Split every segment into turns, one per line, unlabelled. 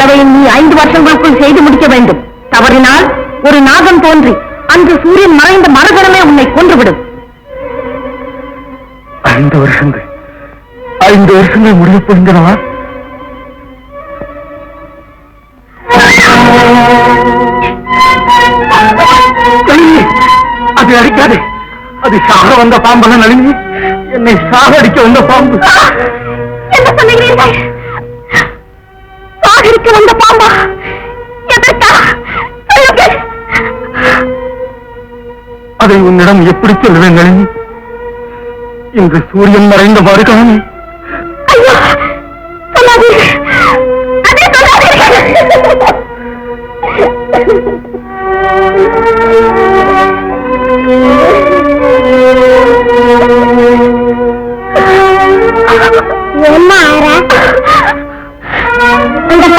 அவ்வளவையும் நீ ஐந்து வருஷங்களுக்குள் செய்து முடிக்க வேண்டும். தவறினால் ஒரு நாகம் தோன்றி அன்று சூரியன் மறைந்த மறுகணமே உன்னை கொன்றுவிடும்.
ஐந்து வருஷங்கள். ஐந்து வருஷங்கள் போகின்றனவா? நளினி, அது அடிக்காதே. அது சாக வந்த பாம்பல்ல நளினி என்னை சாக அடிக்க வந்த பாம்பு.
என்ன சொல்லுகிறீர்கள் சாகரிக்க வந்த பாம்பா. எதற்கா
அதை உன்னிடம் எப்படி சொல்லுவேன் நளினி இன்று சூரியன் மறைந்த மறுகாணி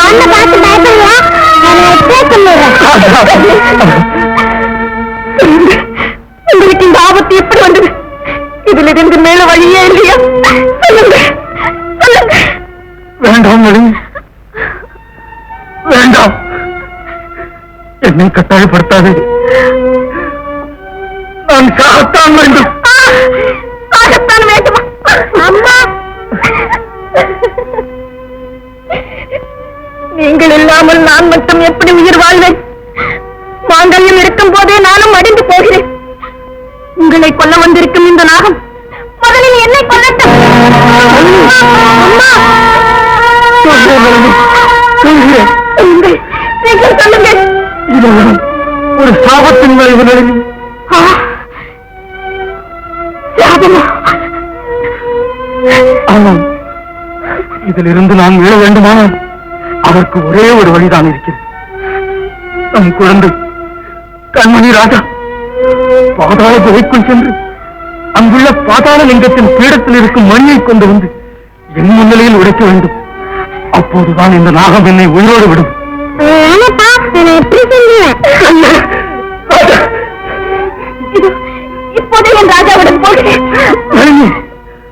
பாண்டை பார்த்து பயப்படலையா உங்களுக்கு இந்த ஆபத்து எப்படி வந்தது? இதுல இருந்து மேல வழியே இல்லையா?
வேண்டாம் வேண்டாம். என்னை கட்டாயப்படுத்தாதே நான் சாகத்தான் வேண்டும்.
நீங்கள் இல்லாமல் நான் மட்டும் எப்படி உயிர் வாழ்வேன்? மாங்கல்யம் இருக்கும் போதே நானும் அடிந்து போகிறேன். உங்களை கொல்ல வந்திருக்கும் இந்த நாகம் முதலில் என்னை கொல்லட்டும். நீங்கள் சொல்லுங்கள்.
ஒரு சாபத்தின் விளைவு ஆனால் இதிலிருந்து நான் மீள வேண்டுமானால் அதற்கு ஒரே ஒரு வழிதான் இருக்கிறது. நம் குழந்தை கண்மணி ராஜா பாதாள குகைக்குள் சென்று அங்குள்ள பாதாள லிங்கத்தின் பீடத்தில் இருக்கும் மண்ணை கொண்டு வந்து என் முன்னிலையில் உடைக்க வேண்டும். அப்போதுதான் இந்த நாகம் என்னை உயிரோடு விடும்.
ராஜா